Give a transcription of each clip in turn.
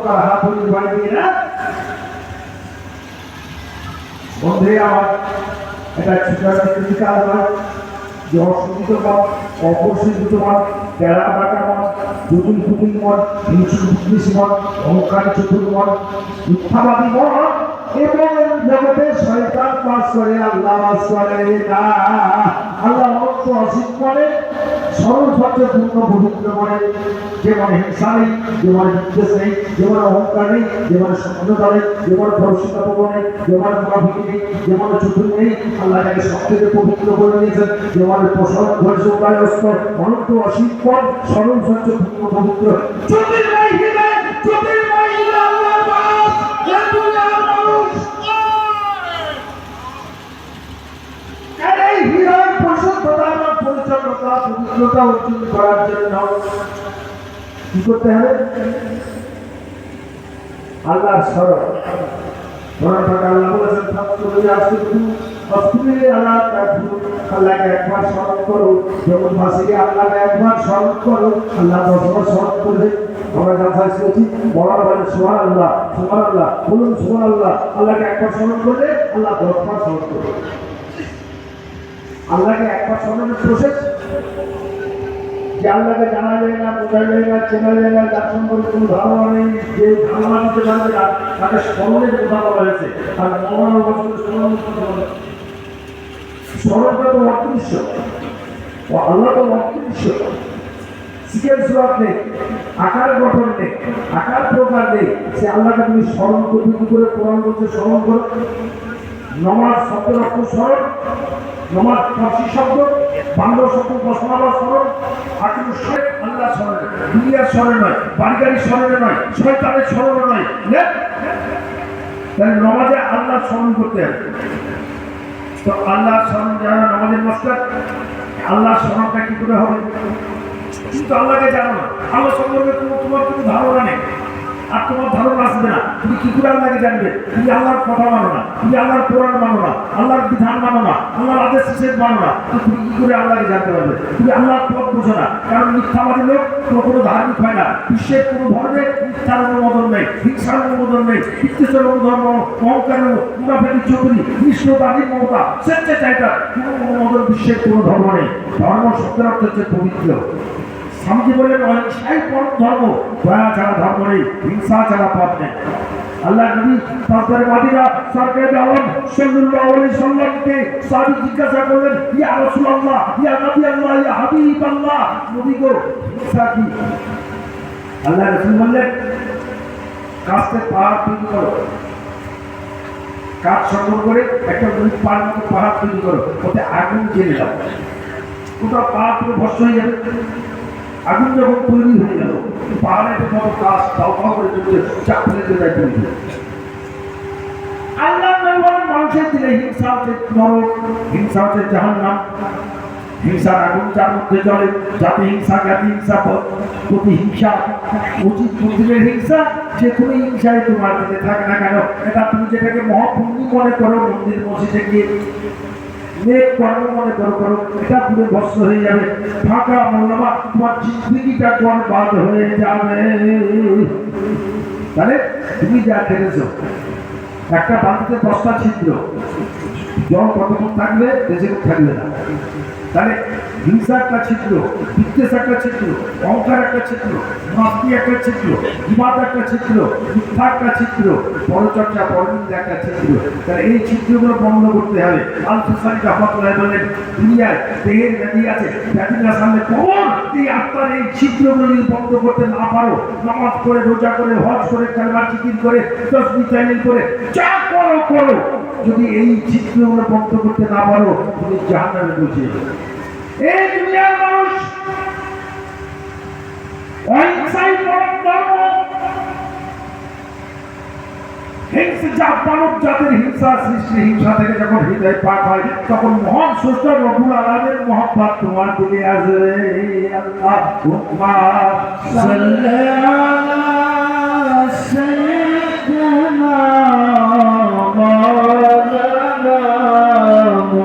অহংকার হাত হয়ে বাড়ি দিয়ে না বন্ধুরে, আমার এটা ছোটাছুটি কাজ নয় যে অসুবিধ মত অপরিচিত মত তেরা বাটা মত জটিল কুটিল মত হিংসুক মত অহংকার চতুর মত মিথ্যাবাদী মত এবং জগতে শয়তান বাস করে, আল্লাহ বাস করে, না, আল্লাহ অসিত করে সরল সত্য পূর্ণ পবিত্র করে। যেমন হিংসা নেই নেই যেমন অহংকার নেই যেমন সন্দেহতা নেই যেমন ভরসিকাপূর্ণ নেই যেমন মুনাফিকি নেই যেমন চতুর নেই, আল্লাহ তাকে সব থেকে পবিত্র করে দিয়েছেন। যেমন প্রসন্ন ধৈর্য উপায় অস্তর পদ সরল সত্য পূর্ণ পবিত্র। নাই হৃদয় পবিত্রতা অর্জন করার জন্য কি করতে হবে? আল্লাহর স্মরণ। আল্লাহ আল্লাহকে করো। আল্লাহকে করো, আল্লাহ আমরা আল্লাহ আল্লাহ আল্লাহ আল্লাহকে একবার স্মরণ করলে আল্লাহ দশবার স্মরণ করবে। আল্লাহকে একবার স্মরণের প্রসেস জানা যায় না, বোঝা যায় না, চেনা যায় না যার সম্পর্কে কোনো ধারণা নেই, যে ধারণা দিতে পারবে না, তাকে স্মরণের কথা বলা হয়েছে আর মহান বছর স্মরণ স্মরণটা তো অদৃশ্য, ও আল্লাহ তো অদৃশ্য। নেই আকার গঠন নেই, আকার প্রকার নেই। সে আল্লাহকে তুমি স্মরণ করে কোরআন বলছে, স্মরণ করো। নমাজ শব্দের অর্থ স্মরণ নমাজ ফার্সি শব্দ, বাংলা শব্দ বসমালা স্মরণ কিন্তু শেখ আল্লাহ স্মরণে। দুনিয়ার স্মরণে নয় বাড়ি গাড়ির স্মরণে নয়, শয়তানের স্মরণে নয়? তাহলে নমাজে আল্লাহ স্মরণ করতে হবে। তো আল্লাহ স্মরণ যারা নমাজের মাস্টার? আল্লাহ স্মরণটা কি করে হবে? কিন্তু আল্লাহকে জানো না। আল্লাহ সম্পর্কে তোমার কোনো ধারণা নেই। আর তোমার ধারণা আসবে না। তুমি কি করে আল্লাহকে জানবে? তুমি আল্লাহর কথা মানো না। তুমি আল্লাহর কোরআন মানো না। আল্লাহর বিধান মানো না। আল্লাহর আদেশ নিষেধ মানো না। তুমি কি করে আল্লাহকে জানতে পারবে? তুমি আল্লাহর পথ বুঝো না। কারণ মিথ্যাবাদী লোক কোনো কোনো ধার্মিক হয় না। বিশ্বের কোনো ধর্মে মিথ্যার অনুমোদন নেই, হিংসার অনুমোদন নেই, বিদ্বেষের অনুধর্ম অহংকার মুনাফেকি চৌধুরী কৃষ্ণতা নির্মমতা স্বেচ্ছাচারিতা কোনো অনুমোদন বিশ্বের কোনো ধর্ম নেই। ধর্ম অর্থ হচ্ছে পবিত্র। স্বামীজি বললেন অহিংসাই পরম ধর্ম, দয়া ছাড়া ধর্ম নেই, হিংসা ছাড়া পথ নেই। আল্লাহ নবী তারপরে মাদিরা জিজ্ঞাসা করলেন, ইয়া রাসূলুল্লাহ, ইয়া নবী আল্লাহ, ইয়া হাবিব আল্লাহ? নবী গো, হিংসা কি? আল্লাহ বললেন পাহাড় তৈরি করো। কাঠ সংগ্রহ করে একটা মতো পাহাড় তৈরি করো। ওতে আগুন জেলে দাও। ওটা পাহাড় পুরো হয়ে যাবে। আগুন যখন তৈরি হয়ে গেল পাহাড়ে তো কত কাজ তাও করে চলছে, চাপ ফেলে দিয়ে যায় তৈরি আল্লাহ মানুষের দিলে হিংসা হচ্ছে নরক হিংসা হচ্ছে হিংসার আগুন যার মধ্যে চলে জাতি হিংসা, জ্ঞাতি হিংসা প্রতি হিংসা, উচিত হিংসা, যে কোনো হিংসায় তোমার দিকে থাকে না কেন? এটা তুমি যেটাকে মহাপুণ্যি মনে করো, মন্দির মসজিদে গিয়ে নেক কর্ম মনে করো করো, এটা পুরো ভস্ম হয়ে যাবে। ফাঁকা মূল্যবান তোমার জিন্দগিটা বরবাদ হয়ে যাবে। তাহলে তুমি যা খেলেছো একটা বালতিতে দশটা ছিদ্র, জল কতক্ষণ থাকবে বেশি থাকবে না। তাহলে হিংসা একটা ছিদ্র বিদ্বেষ একটা ছিদ্র অহংকার একটা ছিদ্র মাস্তি একটা ছিদ্র বিবাদ একটা ছিদ্র মিথ্যা একটা ছিদ্র, পরচর্চা, পরনিন্দা একটা ছিদ্র। তাহলে এই ছিদ্রগুলো বন্ধ করতে হবে। আল ফুসানি রহমতুল্লাহ দুনিয়ায় দেহের ব্যাধি আছে ব্যাধিটা সামনে এই আত্মার এই ছিদ্রগুলো যদি বন্ধ করতে না পারো, নামাজ করে রোজা করে, হজ করে কালবার চিকির করে দশ চ্যানেল করে, যা করো করো। যদি এই চিত্রগুলো বন্ধ করতে না পারো, তুমি জাহান্নামে বসে এই সৃষ্টি হিংসা থেকে যখন তখন মহান সুস্থ রবুল আলমের মহব্বত তোমার দিকে আসবে আল্লাহ সাল্লাল্লাহু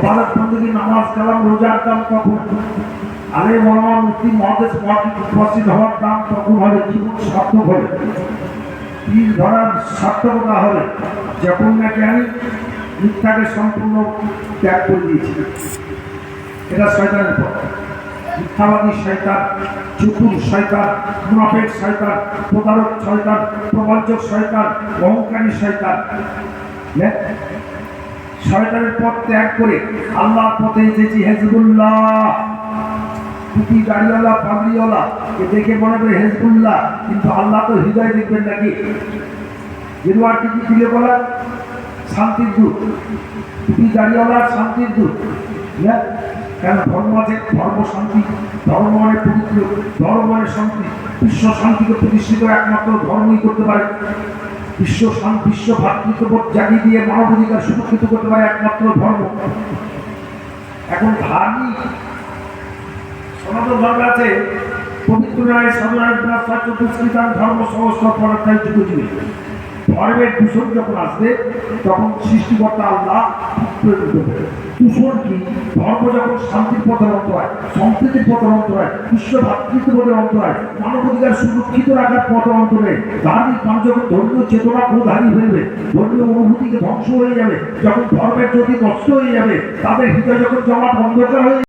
এবাদত বন্দী নামাজ কালাম রোজার দাম কখন আরে মহান মুক্তি উপস্থিত হওয়ার হবে? জীবন সার্থক হবে। পীর ধরার সার্থকতা হবে। যখন নাকি আমি মিথ্যাকে সম্পূর্ণ ত্যাগ করে দিয়েছি এটা শয়তানের পথ। মিথ্যাবাদী শয়তান, চতুর শয়তান, মুনাফেক শয়তান, প্রতারক শয়তান, প্রবঞ্চক শয়তান, অহংকারী শয়তান? শয়তানের পথ ত্যাগ করে আল্লাহর পথে এসেছি হেজবুল্লাহ। টুপি গাড়িওয়ালা, পাগড়িওয়ালা এ দেখে মনে হবে হেজবুল্লাহ, কিন্তু আল্লাহ তো হৃদয় দেখবেন নাকি? গেরুয়ার টিকি দিলে বলা শান্তির দূত। টুপি গাড়িওয়ালা শান্তির দূত। হ্যাঁ? কেন ধর্ম আছে, ধর্ম শান্তি, ধর্ম মানে পবিত্র, ধর্ম মানে শান্তি। বিশ্ব শান্তিকে প্রতিষ্ঠিত একমাত্র ধর্মই করতে পারে। বিশ্ব বিশ্ব ভাতৃত্ববোধ জাগিয়ে দিয়ে মানবাধিকার সুরক্ষিত করতে পারে একমাত্র ধর্ম। এখন ধার্মিক সনাতন ধর্ম আছে, পবিত্র রায় সাধারণ ধর্ম সংস্কার পরাধ্যায় তাই যুগ ধর্মের দূষণ যখন আসবে, তখন সৃষ্টিকর্তা আল্লাহ দূষণ কি? ধর্ম যখন শান্তির পথের হয়, সম্প্রীতির পথের অন্ত হয়, বিশ্ব ভাতৃত্ববোধের অন্ত হয় মানবাধিকার সুরক্ষিত রাখার পথ অন্ত নেই ধার্মিক মানুষ ধর্মীয় চেতনা ফেলবে ধর্মীয় অনুভূতিকে ধ্বংস হয়ে যাবে। যখন ধর্মের যদি নষ্ট হয়ে যাবে, তাদের হৃদয় যখন জমা বন্ধ হয়ে